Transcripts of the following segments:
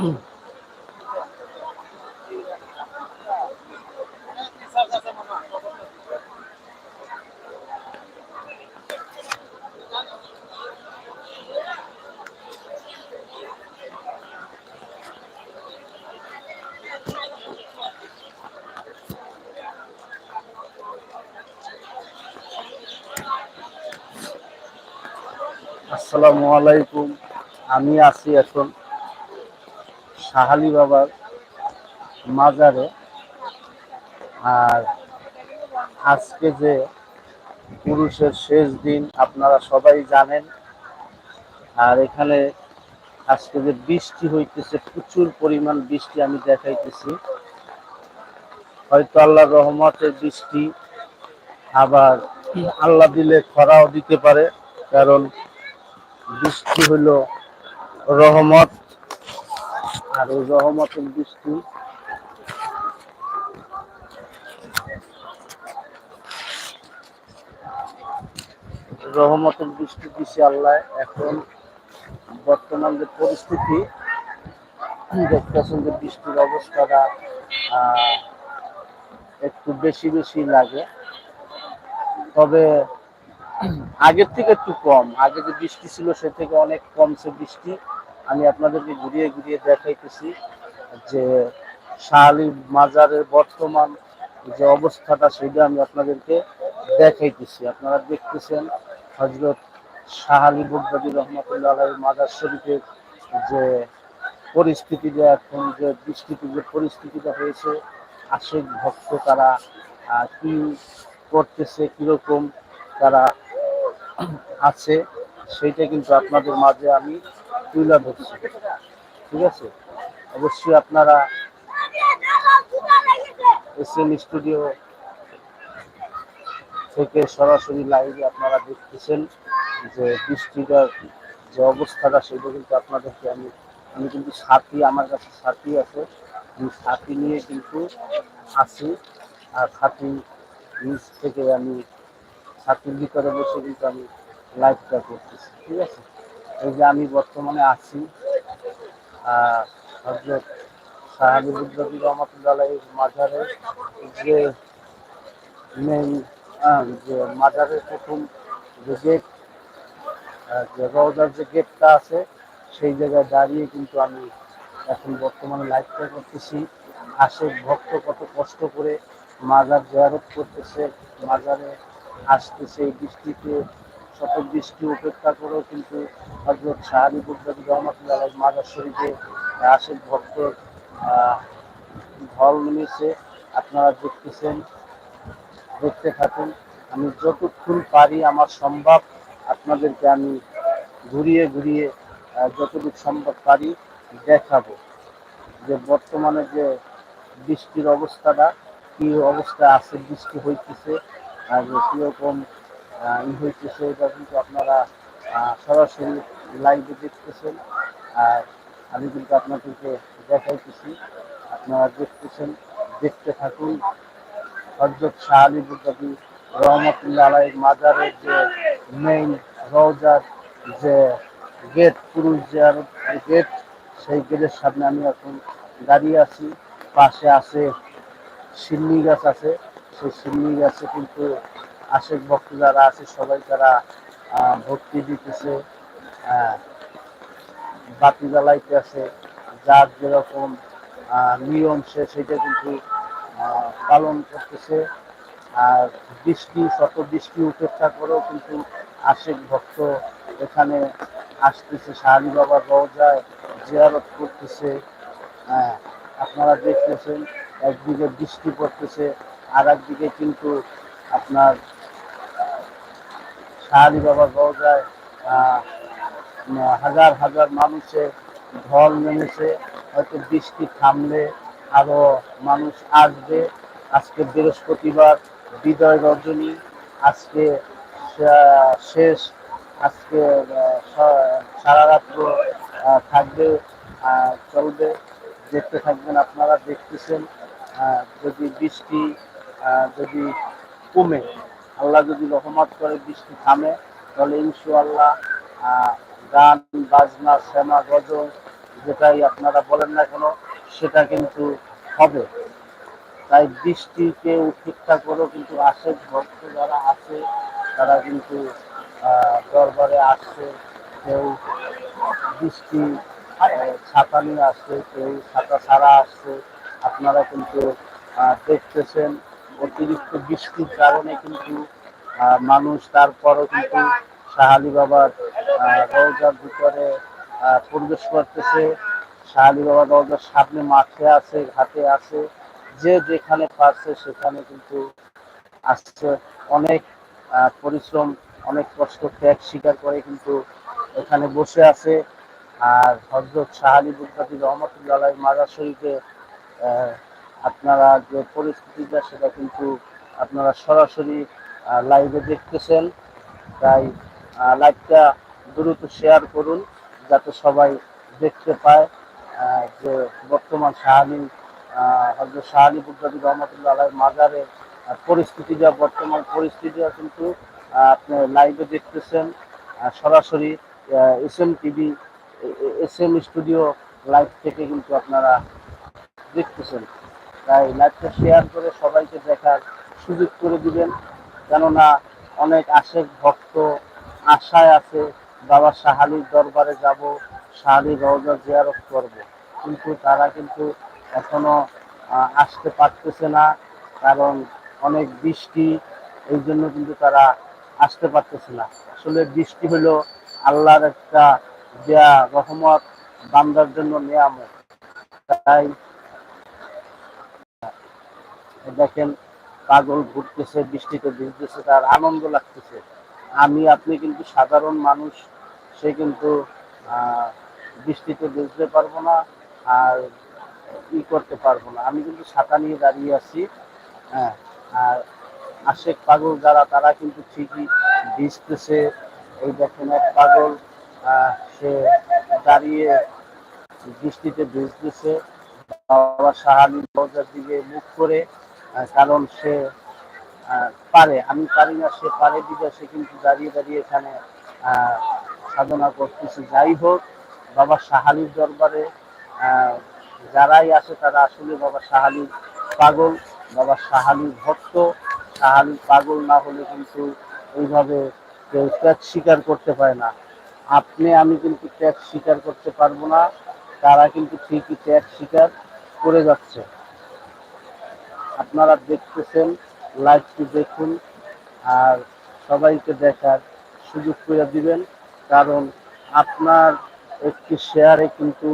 আসসালামু আলাইকুম আমি আছি এখন সাহালি বাবার মাজারে। আর আজকে যে পুরুষের শেষ দিন, আপনারা সবাই জানেন। আর এখানে আজকে যে বৃষ্টি হইতেছে, প্রচুর পরিমাণ বৃষ্টি আমি দেখাইতেছি। হয়তো আল্লাহ রহমতের বৃষ্টি আবার আল্লাহ দিলে খরাও দিতে পারে, কারণ বৃষ্টি হলো রহমত। আর রহমতের বৃষ্টি। রহমতের বৃষ্টি দিছে আল্লাহ। এখন বর্তমান যে পরিস্থিতি দেখতেছেন যে বৃষ্টির অবস্থাটা একটু বেশি বেশি লাগে। তবে আগের থেকে একটু কম। আগে যে বৃষ্টি ছিল, সে থেকে অনেক কমছে বৃষ্টি। আমি আপনাদেরকে ঘুরিয়ে ঘুরিয়ে দেখাইতেছি যে শাহালি মাজারের বর্তমান যে অবস্থাটা, সেটা আমি আপনাদেরকে দেখাইতেছি। আপনারা দেখতেছেন হজরত শাহালি বুকবাদী রহমতুল্লাহ মাজার শরীফের যে পরিস্থিতিটা, এখন যে বৃষ্টিতে যে পরিস্থিতিটা হয়েছে, আশেক ভক্ত তারা কি করতেছে, কীরকম তারা আছে সেইটা কিন্তু আপনাদের মাঝে আমি তুলে ধরছি। ঠিক আছে? অবশ্যই আপনারা এস এম স্টুডিও থেকে সরাসরি লাইভে আপনারা দেখতেছেন যে বৃষ্টিটার যে অবস্থাটা, সেটা কিন্তু আপনাদেরকে আমি আমি কিন্তু সাথী, আমার কাছে সাথী আছে। আমি সাথী নিয়ে কিন্তু আছি। আর সাথী নিচ থেকে আমি ছাতির ভিতরে বসে কিন্তু আমি লাইভটা করতেছি। ঠিক আছে? এই যে আমি বর্তমানে আছি হজরত সাহাবি বুদ্ধবী রহমতুল্লাহ মাজারে, যে মেন যে মাজারের প্রথম যে গেট যে রওজার যে গেটটা আছে, সেই জায়গায় দাঁড়িয়ে কিন্তু আমি এখন বর্তমানে লাইভটা করতেছি। আসে ভক্ত কত কষ্ট করে মাজার জয়ারত করতেছে, মাজারে আসতেছে বৃষ্টিতে শত বৃষ্টি উপেক্ষা করেও কিন্তু হজরত বুদ্ধবী রহমতুল্লাহ মাজার শরীফে আশেক ভক্ত ঢল নেমেছে। আপনারা দেখতেছেন, দেখতে থাকুন। আমি যতক্ষণ পারি আমার সম্ভব আপনাদেরকে আমি ঘুরিয়ে ঘুরিয়ে যতটুকু সম্ভব পারি দেখাবো যে বর্তমানে যে বৃষ্টির অবস্থাটা, কি অবস্থা আছে, বৃষ্টি হইতেছে, আর কীরকম ই হইতেছে এটা কিন্তু আপনারা সরাসরি লাইভে দেখতেছেন, আর আমি কিন্তু আপনাদেরকে দেখাইতেছি, আপনারা দেখতেছেন, দেখতে থাকুন। হজরত শাহ আলী বুদ্দাবি রহমতুল্লাহ আলাই মাজারের যে মেইন রওজার যে গেট পুরুষ যে গেট সেই গেটের সামনে আমি এখন দাঁড়িয়ে আছি। পাশে আছে সিন্নি গাছ আছে। সেই সিন্নি গাছে কিন্তু আশেক ভক্ত যারা আছে সবাই তারা ভক্তি দিতেছে। আহ, বাতি জ্বালাইতে আছে। যার যেরকম নিয়ম সে সেটা কিন্তু পালন করতেছে। আর বৃষ্টি শত বৃষ্টি উপেক্ষা করেও কিন্তু আশেক ভক্ত এখানে আসতেছে। শাহালি বাবার রওজায় জিয়ারত করতেছে। হ্যাঁ আপনারা দেখতেছেন একদিকে বৃষ্টি পড়তেছে আর একদিকে কিন্তু আপনার শাহালি বাবার উম, হাজার হাজার মানুষের ঢল নেমেছে হয়তো বৃষ্টি থামলে আরও মানুষ আসবে। আজকে বৃহস্পতিবার বিজয় রজনী আজকে শেষ আজকে সারা রাত্র থাকবে চলবে। দেখতে থাকবেন আপনারা দেখতেছেন যদি বৃষ্টি যদি কমে আল্লাহ যদি রহমত করে, বৃষ্টি থামে, তাহলে ইনশাআল্লাহ গান, বাজনা, শ্যামা, গজল, যেটাই আপনারা বলেন না কেন, সেটা কিন্তু হবে। তাই বৃষ্টিকে উপেক্ষা করেও কিন্তু আসে, ভক্ত যারা আছে, তারা কিন্তু দরবারে আসছে কেউ বৃষ্টি ছাতা নিয়ে আসছে কেউ ছাতা ছাড়া আসছে আপনারা কিন্তু দেখতেছেন অতিরিক্ত বৃষ্টির কারণে কিন্তু মানুষ তারপরও কিন্তু শাহালি বাবার আহ, রওজার ভিতরে প্রবেশ করতেছে। শাহালি বাবার রওজার সামনে মাঠে আছে ঘাটে আছে। যে যেখানে পারছে সেখানে কিন্তু আসছে। অনেক পরিশ্রম অনেক কষ্ট ত্যাগ স্বীকার করে কিন্তু এখানে বসে আছে। আর হজরত শাহালি বুদ্ধাদি রহমতুল্লাহ মাজার শরীফে আপনারা যে পরিস্থিতিটা সেটা কিন্তু আপনারা সরাসরি লাইভে দেখতেছেন। তাই লাইভটা দ্রুত শেয়ার করুন যাতে সবাই দেখতে পায় যে বর্তমান শাহালি হজরত শাহালি বুদ্ধাদি রহমতুল্লাহ আলাই মাজারের আহ, পরিস্থিতিটা বর্তমান পরিস্থিতিটা কিন্তু আপনি লাইভে দেখতেছেন। সরাসরি S M TV S M studio live থেকে কিন্তু আপনারা দেখতেছেন। তাই লাইভটা শেয়ার করে সবাইকে দেখার সুযোগ করে দিবেন। কেননা অনেক আশেক ভক্ত আশায় আছে, বাবা শাহালির দরবারে যাব শাহালির রওজা জিয়ারত করব। কিন্তু তারা কিন্তু এখনও আসতে পারতেছে না, কারণ অনেক বৃষ্টি, এই জন্য কিন্তু তারা আসতে পারতেছে না। আসলে বৃষ্টি হলো আল্লাহর একটা দেয়া রহমত, বান্দার জন্য নিয়ামত। তাই দেখেন, পাগল ঘুরতেছে, বৃষ্টিতে ভিজতেছে, তার আনন্দ লাগতেছে। আমি, আপনি কিন্তু সাধারণ মানুষ, সে কিন্তু বৃষ্টিতে ভিজতে পারব না, আর ই করতে পারব না। আমি কিন্তু ছাতা নিয়ে দাঁড়িয়ে আছি হ্যাঁ আর আশেক পাগল যারা, তারা কিন্তু ঠিকই ভিজতেছে। ওই দেখেন, এক পাগল সে দাঁড়িয়ে বৃষ্টিতে ভিজতেছে। বাবা শাহালি দরজার দিকে মুখ করে কারণ সে পারে। আমি পারি না, সে পারে দিকে সে কিন্তু দাঁড়িয়ে দাঁড়িয়ে এখানে সাধনা করতেছে। যাই হোক, বাবা সাহালির দরবারে যারাই আসে তারা আসলে বাবা শাহালির পাগল, বাবা শাহালির ভক্ত। শাহালির পাগল না হলে কিন্তু এইভাবে কেউ ত্যাগ স্বীকার করতে পারে না। আপনি, আমি কিন্তু ত্যাগ স্বীকার করতে পারব না। তারা কিন্তু ঠিকই ত্যাগ স্বীকার করে যাচ্ছে। আপনারা দেখতেছেন লাইভটি দেখুন, আর সবাইকে দেখার সুযোগ করে দিবেন, কারণ আপনার একটি শেয়ারে কিন্তু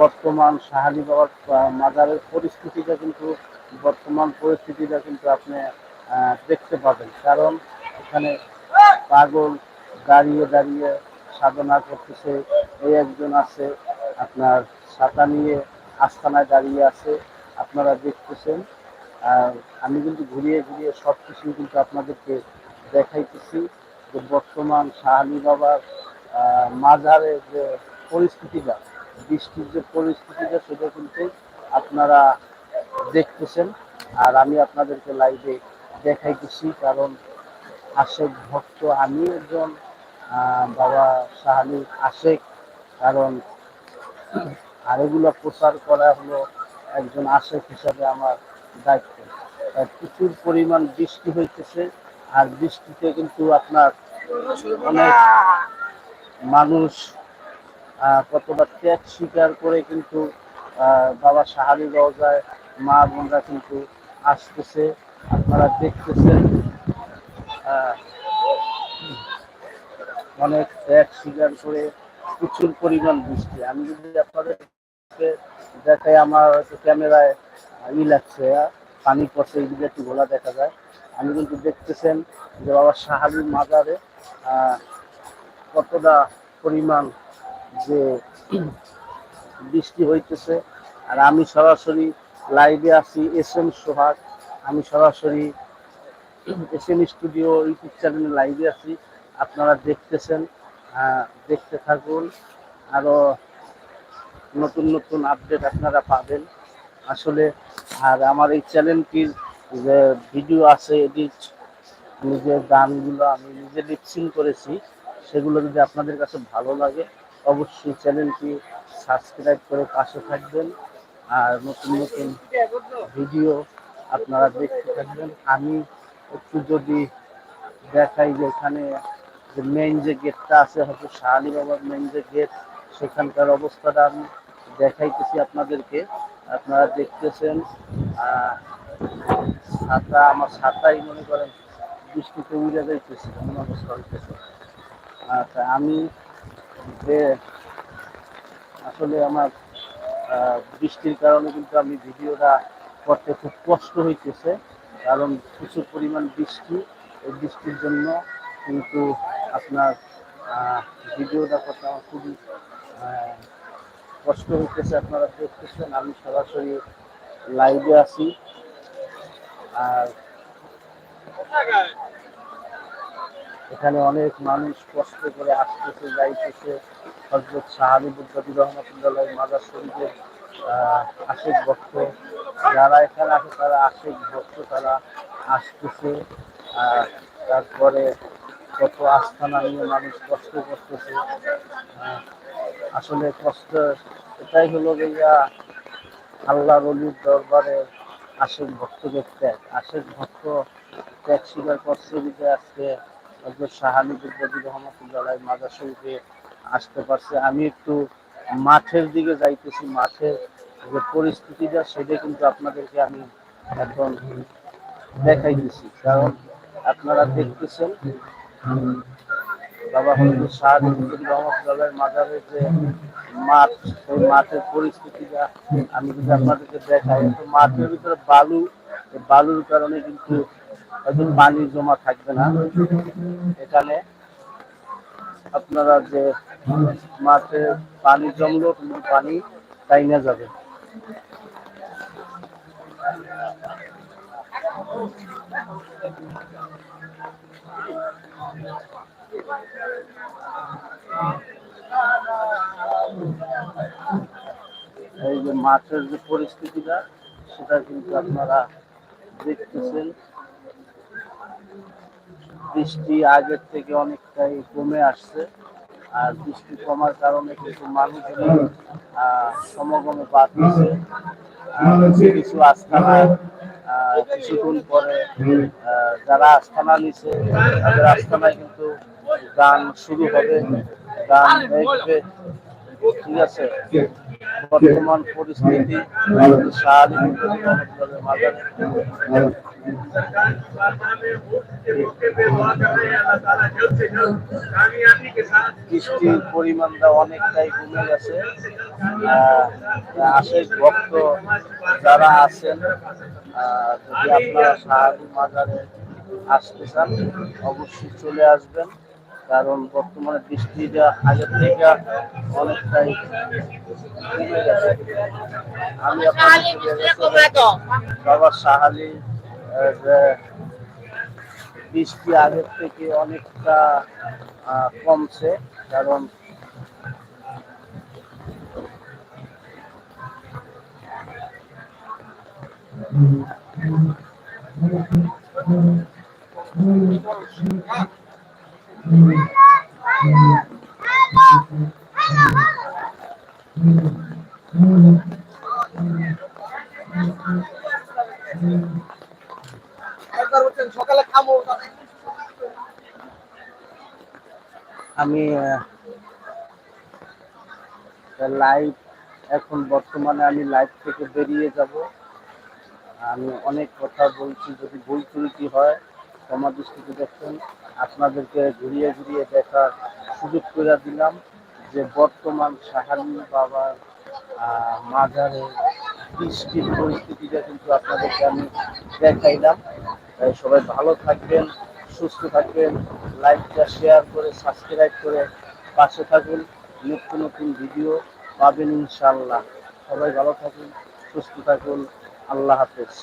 বর্তমান শাহালি বাবার মাজারের পরিস্থিতিটা কিন্তু, বর্তমান পরিস্থিতিটা কিন্তু আপনি দেখতে পাবেন। কারণ এখানে পাগল দাঁড়িয়ে দাঁড়িয়ে সাধনা করতেছে, এই একজন আছে, আপনার ছাতা নিয়ে আস্থানায় দাঁড়িয়ে আছে, আপনারা দেখতেছেন। আমি কিন্তু ঘুরিয়ে ঘুরিয়ে সব কিছু কিন্তু আপনাদেরকে দেখাইতেছি যে বর্তমান শাহালি বাবার মাজারের যে পরিস্থিতিটা, বৃষ্টির যে পরিস্থিতিটা, সেটা কিন্তু আপনারা দেখতেছেন। আর আমি আপনাদেরকে লাইভে দেখাইতেছি, কারণ আশেক ভক্ত, আমি একজন বাবা শাহালির আশেক, কারণ আর এগুলো প্রচার করা হলো একজন আশেক হিসাবে আমার দায়িত্ব। প্রচুর পরিমাণ বৃষ্টি হইতেছে, আর বৃষ্টিতে কিন্তু আপনার অনেক মানুষ কতটা ত্যাগ স্বীকার করে কিন্তু বাবা শাহালি রওজায় মা বোনরা কিন্তু আসতেছে, আপনারা দেখতেছেন অনেক ত্যাগ স্বীকার করে প্রচুর পরিমাণ বৃষ্টি। আমি যদি আপনাদেরকে দেখাই আমার ক্যামেরায় ই লাগছে আহ, পানি পড়ছে এই দিকে একটু ঘোলা দেখা যায়। আমি কিন্তু দেখতেছেন যে বাবা শাহালির মাজারে কতটা পরিমাণ যে বৃষ্টি হইতেছে। আর আমি সরাসরি লাইভে আছি এস এম সোহাগ। আমি সরাসরি এস এম স্টুডিও ইউটিউব চ্যানেলে লাইভে আছি। আপনারা দেখতেছেন দেখতে থাকুন। আরও নতুন নতুন আপডেট আপনারা পাবেন। আসলে, আর আমার এই চ্যানেলটির যে ভিডিও আছে এডিট নিজের গানগুলো আমি নিজে লিপসিং করেছি, সেগুলো যদি আপনাদের কাছে ভালো লাগে, অবশ্যই চ্যানেলটি সাবস্ক্রাইব করে পাশে থাকবেন। আর নতুন নতুন ভিডিও আপনারা দেখতে থাকবেন। আমি একটু যদি দেখাই যে এখানে যে মেইন যে গেটটা আছে, হয়তো শাহালি বাবার মেইন যে গেট সেখানকার অবস্থাটা আমি দেখাইতেছি আপনাদেরকে। আপনারা দেখতেছেন ছাতা, আমার ছাতাই মনে করেন বৃষ্টিতে উড়ে যাইতেছে, এমন অবস্থা হইতেছে। আচ্ছা আমি যে আসলে আমার বৃষ্টির কারণে কিন্তু আমি ভিডিওটা করতে খুব কষ্ট হইতেছে, কারণ প্রচুর পরিমাণ বৃষ্টি, এই বৃষ্টির জন্য কিন্তু আপনার ভিডিওটা করতে আমার খুবই কষ্ট হইতেছে, আপনারা দেখতেছেন, আমি সরাসরি লাইভে আছি। আর এখানে অনেক মানুষ কষ্ট করে আসতেছে, যাইতেছে। হজরত সাহাবি বুদ্ধাদি রহমতুল্লাহ মাজার শরীফের আশেক ভক্ত। যারা এখানে আছে, তারা আশেক ভক্ত, তারা আসতেছে। তারপরে কত আস্থানা নিয়ে মানুষ কষ্ট করতেছে। আসলে কষ্ট, এটাই হলো গিয়া আল্লাহ রলির দরবারে আশেক ভক্তকে ত্যাগ আশেক ভক্ত ত্যাগ স্বীকার করছে বিজয় আজকে হজরত শাহানি বুদ্ধাদি রহমতুল্লাহ মাজার শরীফে আসতে পারছে। আমি একটু মাঠের দিকে যাইতেছি মাঠের যে পরিস্থিতিটা সেটা কিন্তু আপনাদেরকে আমি এখন দেখাই দিছি কারণ আপনারা দেখতেছেন বাবা হজরত শাহানি বুদ্ধাদি রহমতুল্লাহ মাজারের যে মাঠ, সেই মাঠের পরিস্থিতিটা আমি যদি আপনাদেরকে দেখাই, তো মাঠের ভিতরে বালু বালুর কারণে কিন্তু হয়তো পানি জমা থাকবে না। এখানে আপনারা যে মাঠে পানি জমলেও কিন্তু পানি তাই না যাবে। এই যে মাঠের যে পরিস্থিতিটা সেটা কিন্তু আপনারা দেখতেছেন। বৃষ্টি আগের থেকে অনেকটাই কমে আসছে আর বৃষ্টি কমার কারণে আহ, সমাগমে বাড়তেছে। আহ, কিছু কিছু আহ, কিছুক্ষণ পরে যারা আস্থানা নিছে তাদের আস্থানায় কিন্তু গান শুরু হবে, গান দেখবে। ঠিক আছে? বর্তমান পরিস্থিতি বৃষ্টির পরিমাণটা অনেকটাই কমে গেছে। আশেক ভক্ত যারা আছেন যদি আপনারা শাহালি মাজারে আসতে চান, অবশ্যই চলে আসবেন। কারণ বর্তমানে বৃষ্টিটা আগের থেকে অনেকটাই কমে গেছে। আমি বাবা সাহালি যে বৃষ্টি আগের থেকে অনেকটা কমছে কারণ সকালে খামো আমি লাইভ এখন বর্তমানে আমি লাইভ থেকে বেরিয়ে যাব। আমি অনেক কথা বলছি, যদি ভুল ত্রুটি হয় ক্ষমা দেখুন, আপনাদেরকে ঘুরিয়ে ঘুরিয়ে দেখার সুযোগ করে দিলাম যে বর্তমান সাহানি বাবার মাজারে বৃষ্টির পরিস্থিতিটা কিন্তু আপনাদেরকে আমি দেখাইলাম। তাই সবাই ভালো থাকবেন, সুস্থ থাকবেন, লাইকটা শেয়ার করে, সাবস্ক্রাইব করে পাশে থাকুন। নিত্য নতুন ভিডিও পাবেন ইনশাল্লাহ সবাই ভালো থাকুন, সুস্থ থাকুন। আল্লাহ হাফেজ।